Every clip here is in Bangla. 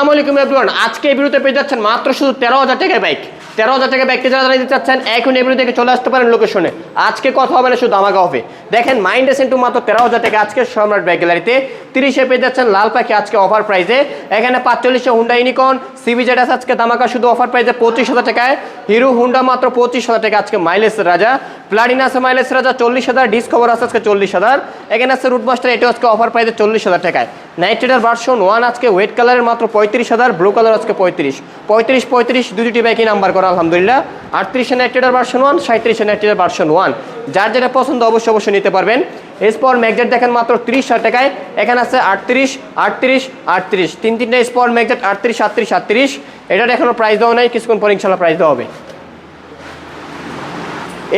আসসালামু আলাইকুম এভরিওয়ান আজকে এই ভিডিওতে পেয়ে যাচ্ছেন মাত্র শুধু তেরো হাজার টাকার বাইক তেরো হাজার টাকা ব্যক্তি যারা দাঁড়িয়ে চাচ্ছেন, এখন এই বিরুদ্ধে চলে আসতে পারেন লোকেশনে আজকে কথা হবে না শুধু আমাকে হবে। দেখেন মাইন্ড এসেন্টু মাত্র তেরো হাজার টাকা আজকে সম্রাট বাইক গ্যালারিতে তিরিশে পেয়ে যাচ্ছেন লাল পাখি আজকে অফার প্রাইসে এখানে পাঁচচল্লিশে হুন্ডা ইউনিকন সিবি জেড আজকে দামাকা শুধু অফার প্রাইসে পঁচিশ হাজার টাকায়। হিরো হুন্ডা মাত্র পঁচিশ হাজার টাকা আজকে মাইলেজ রাজা। প্লাটিনা আছে মাইলেজ রাজা, চল্লিশ হাজার। ডিসকভার আছে আজকে চল্লিশ হাজার। এখানে আছে রুট মাস্টার এটাও আজকে অফার প্রাইসে চল্লিশ হাজার টাকায়। নাইট রাইডার ভার্সন ওয়ান আজকে ওয়েট কালারের মাত্র পঁয়ত্রিশ হাজার ব্লু কালার আজকে পঁয়ত্রিশ। পঁয়ত্রিশ পঁয়ত্রিশ দুটি বাইকই নাম্বার করা, আলহামদুলিল্লাহ। আটত্রিশে নাইট রাইডার ভার্সন ওয়ান সাঁত্রিশে নাইট রাইডার ভার্সন ওয়ান যার যেটা পছন্দ অবশ্যই অবশ্যই নিতে পারবেন। স্পর ম্যাগজেট দেখেন মাত্র তিরিশ হাজার টাকায়। এখানে আছে আটত্রিশ আটত্রিশ আটত্রিশ। তিন তিনটা স্পর ম্যাগজেট, আটত্রিশ আটত্রিশ আটত্রিশ এটার এখনও প্রাইস দেওয়া নাই, কিছুক্ষণ পর ইনশাল্লাহ প্রাইস দেওয়া হবে।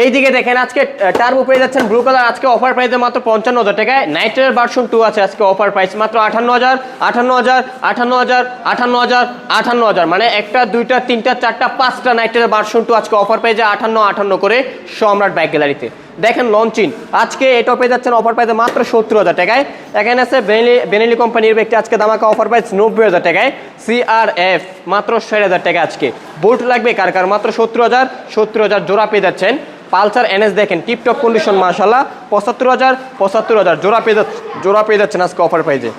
এইদিকে দেখেন আজকে টার্বো পেয়ে যাচ্ছেন ব্লু কালার আজকে অফার প্রাইসে মাত্র পঞ্চান্ন হাজার টাকায়। নাইট্রের ভার্সন টু আছে আজকে অফার প্রাইস মাত্র আঠান্ন হাজার আঠান্ন হাজার আঠান্ন হাজার আঠান্ন হাজার আঠান্ন হাজার। মানে একটা, দুইটা, তিনটা, চারটা, পাঁচটা নাইট্রের ভার্সন টু আজকে অফার প্রাইসে আঠান্ন আঠান্ন করে। সম্রাট বাইক গ্যালারিতে দেখেন লঞ্চিন আজকে এটা পেয়ে যাচ্ছেন অফার প্রাইসে মাত্র সত্তর হাজার টাকায়। এখানে আছে বেনেলি বেনেলি কোম্পানির ব্যক্তি, আজকে দামাকা অফার প্রাইস নব্বই হাজার টাকায়। সিআরএফ মাত্র ষাট হাজার টাকা আজকে। বুট লাগবে কার কার? মাত্র সত্তর হাজার সত্তর হাজার জোড়া পেয়ে যাচ্ছেন। পালসার এনএস দেখেন টিপটপ কন্ডিশন মাশাল্লাহ পঁচাত্তর হাজার পঁচাত্তর হাজার জোড়া পেয়ে যাচ্ছে জোড়া পেয়ে যাচ্ছেন আজকে অফার প্রাইজে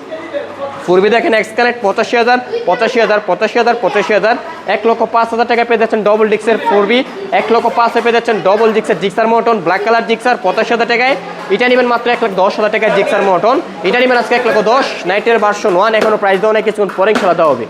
পূর্বে দেখেন এক্স কানেক্ট পঁচাশি হাজার পঁচাশি হাজার পঁচাশি হাজার পঁচাশি হাজার। এক লক্ষ পাঁচ হাজার টাকা পেয়ে যাচ্ছেন ডবল ডিক্সের ফোরবি এক লক্ষ পাঁচে পেয়ে যাচ্ছেন ডবল ডিক্সের জিক্সার মোটন ব্ল্যাক কালার জিক্সার পঁচাশি হাজার টাকায়। এটা নেবেন মাত্র এক লাখ দশ হাজার টাকায় জিক্সার মোটন এটা নেবেন আজকে এক লক্ষ দশ নাইটের ভার্সন ওয়ান এখনও প্রাইস দেওয়া নেই, কিছুক্ষণ পরে খেলা দেওয়া হবে।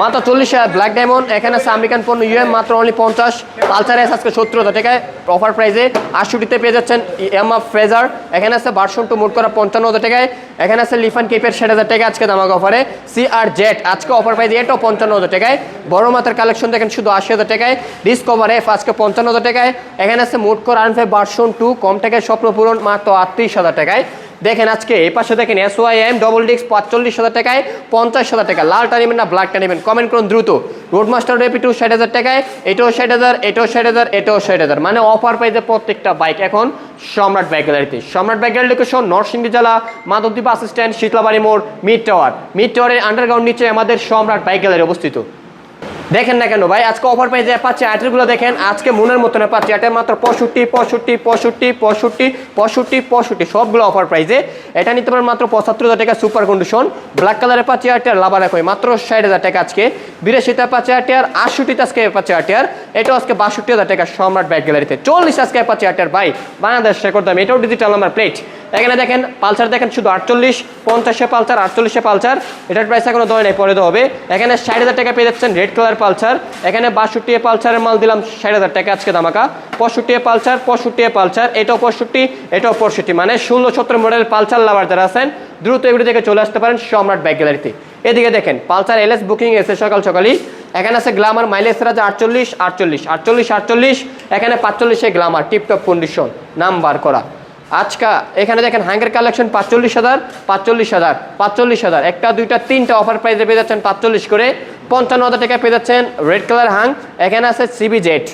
মাত্র চল্লিশ হাজার ব্ল্যাক ডায়মন্ড এখানে আছে আমেরিকান পণ্য ইউএম মাত্র অনলি পঞ্চাশ। পালসার এস আজকে সত্তর হাজার টাকায় অফার প্রাইসে আটষট্টিতে পেয়ে যাচ্ছেন এম অফ ফ্রেজার এখানে আছে ভার্সন টু মোট করা পঞ্চান্ন হাজার টাকায় এখানে আছে লিফান কেপের ষাট হাজার টাকা আজকে দামাক অফারে সি আর জেট আজকে অফার প্রাইস এটাও পঞ্চান্ন হাজার টাকায় বড় মাথার কালেকশন দেখেন, শুধু আশি হাজার টাকায় ডিসকভার এফ আজকে পঞ্চান্ন হাজার টাকায় এখানে আছে মোট করা আনফে ভার্সন টু কম টাকায় স্বপ্ন পূরণ, মাত্র আটত্রিশ হাজার টাকায় দেখেন আজকে এই পাশে দেখেন এস ওয়াই এম ডবল ডিক্স পাঁচচল্লিশ হাজার টাকায় পঞ্চাশ হাজার টাকা। লালটা নেবেন না ব্ল্যাকটা নেবেন। কমেন্ট করুন দ্রুত। রোডমাস্টার রেপি টু ষাট হাজার টাকায়, এটাও ষাট হাজার, এটাও ষাট হাজার, এটাও ষাট হাজার। মানে অফার পাইতে প্রত্যেকটা বাইক এখন সম্রাট বাইক গ্যালারিতে সম্রাট বাইক গ্যালারি লোকেশন নরসিংদী জেলা, মাধবদ্বীপ বাস স্ট্যান্ড শীতলাবাড়ি মোড় মিড টাওয়ার মিড টাওয়ারের আন্ডারগ্রাউন্ড নিচে আমাদের সম্রাট বাইক গ্যালারি অবস্থিত। দেখেন না কেন ভাই, আজকে অফার পেয়ে যায় পাচ্ছে অ্যাটেরগুলো দেখেন, আজকে মনের মতো না পাচ্ছে অ্যাটের মাত্র পঁয়ষট্টি পঁয়ষট্টি পঁয়ষট্টি পঁয়ষট্টি পঁয়ষট্টি পঁয়ষট্টি, সবগুলো অফার প্রাইজে এটা নিতে পারেন মাত্র পঁচাত্তর হাজার টাকা সুপার কন্ডিশন ব্ল্যাক কালারের পাচ্ছে এয়ারটেয়ার লাভার রাখো মাত্র ষাট হাজার টাকা আজকে। বিরাশিতে পাচ্ছে এয়ারটেয়ার আটষট্টিতে আজকে পাচ্ছে এয়ারটেয়ার এটাও আজকে বাষট্টি হাজার টাকা সম্রাট ব্যাগ গ্যালারিতে। চল্লিশ আজকে পাচ্ছে এয়ারটেয়ার ভাই, বাংলাদেশ রেকর্ড দাম, এটাও ডিজিটাল নাম্বার প্লেট এখানে দেখেন, পালসার দেখেন শুধু আটচল্লিশ, পঞ্চাশে পালসার, আটচল্লিশে পালসার, এটার প্রাইস এখনও দেওয়া নেই, পরে দেওয়া হবে। এখানে ষাট হাজার টাকা পেয়ে যাচ্ছেন রেড কালার পালসার। এখানে বাষট্টি এ পালসারের মাল দিলাম ষাট হাজার টাকা আজকে দামাকা পঁয়ষট্টি এ পালসার, পঁয়ষট্টি এ পালসার, এটাও পঁয়ষট্টি এটাও পঁয়ষট্টি। মানে ষোলো সত্তর মডেল পালসার লাভার যারা আছেন, দ্রুত এগুলি থেকে চলে আসতে পারেন সম্রাট বাইক গ্যালারিতে। এদিকে দেখেন, পালসার এলএস বুকিং এসে সকাল সকালই। এখানে আছে গ্লামার মাইলেজ রাজা আটচল্লিশ আটচল্লিশ আটচল্লিশ আটচল্লিশ। এখানে পাঁচচল্লিশে গ্লামার টিপটপ কন্ডিশন নাম্বার করা। আজকা এখানে দেখেন হাঙ্গের কালেকশন পাঁচচল্লিশ হাজার পাঁচচল্লিশ হাজার পাঁচচল্লিশ হাজার। একটা, দুইটা, তিনটা অফার প্রাইসে পেয়ে যাচ্ছেন পাঁচচল্লিশ করে। পঞ্চান্ন হাজার টাকায় পেয়ে যাচ্ছেন রেড কালার হাং এখানে আছে সিবি জেট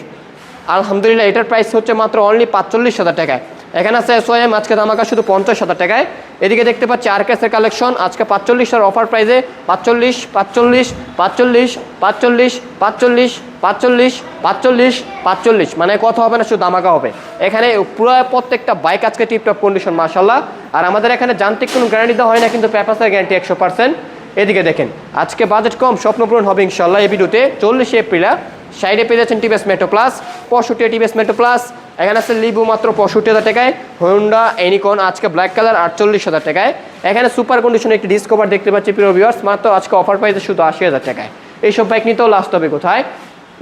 আলহামদুলিল্লাহ, এটার প্রাইস হচ্ছে মাত্র অনলি পাঁচচল্লিশ হাজার টাকায়। এখানে আছে এসওএম আজকে দামাকা শুধু পঞ্চাশ হাজার টাকায়। এদিকে দেখতে পাচ্ছি আর কেসের কালেকশন আজকে পাঁচচল্লিশের অফার প্রাইসে পাঁচচল্লিশ পাঁচচল্লিশ পাঁচচল্লিশ পাঁচচল্লিশ পাঁচচল্লিশ পাঁচচল্লিশ পাঁচচল্লিশ পাঁচচল্লিশ। মানে কত হবে না, শুধু দামাকা হবে। এখানে পুরো প্রত্যেকটা বাইক আজকে টিপটপ কন্ডিশন মাসাল্লাহ আর আমাদের এখানে যান্ত্রিক কোনো গ্যারান্টি দেওয়া হয় না, কিন্তু পেপাসের গ্যারান্টি একশো পার্সেন্ট এদিকে দেখেন, আজকে বাজেট কম স্বপ্নপূরণ হবে ইনশাল্লাহ এই ভিডিওতে চল্লিশে এপ্রিলা সাইডে পেয়ে যাচ্ছেন টিভিএস মেট্রো প্লাস পঁয়ষট্টি টিভিএস মেট্রো প্লাস এখানে আছে লিবু মাত্র পঁয়ষট্টি হাজার টাকায় হোন্ডা এনিকন আজকে ব্ল্যাক কালার আটচল্লিশ হাজার টাকায়। এখানে সুপার কন্ডিশনে একটি ডিসকভার দেখতে পাচ্ছি প্রিয় ভিউয়ার্স মাত্র আজকে অফার পাইছে শুধু আশি হাজার টাকায়। এইসব বাইক নিতেও লাস্ট হবে কোথায়?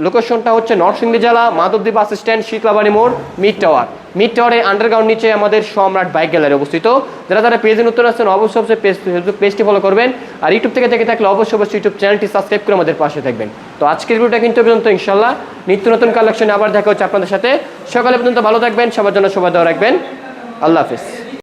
লোকেশনটা হচ্ছে নরসিংদী জেলা মাধবদ্বীপ বাস স্ট্যান্ড শীতলাবাড়ি মোড় মিড টাওয়ার মিড টাওয়ারে আন্ডারগ্রাউন্ড নিচে আমাদের সম্রাট বাইক গ্যালারি অবস্থিত। যারা যারা পেজে নতুন আসছেন অবশ্যই অবশ্যই পেজ পেজটি ফলো করবেন। আর ইউটিউব থেকে দেখে থাকলে অবশ্যই অবশ্যই ইউটিউব চ্যানেলটি সাবস্ক্রাইব করে আমাদের পাশে থাকবেন। তো আজকের ভিডিওটা কিন্তু পর্যন্ত ইনশাল্লাহ নিত্য নতুন কালেকশনে আবার দেখা হচ্ছে আপনাদের সাথে। সকালে পর্যন্ত ভালো থাকবেন, সবার জন্য সবাই দেওয়া রাখবেন। আল্লাহ হাফিজ।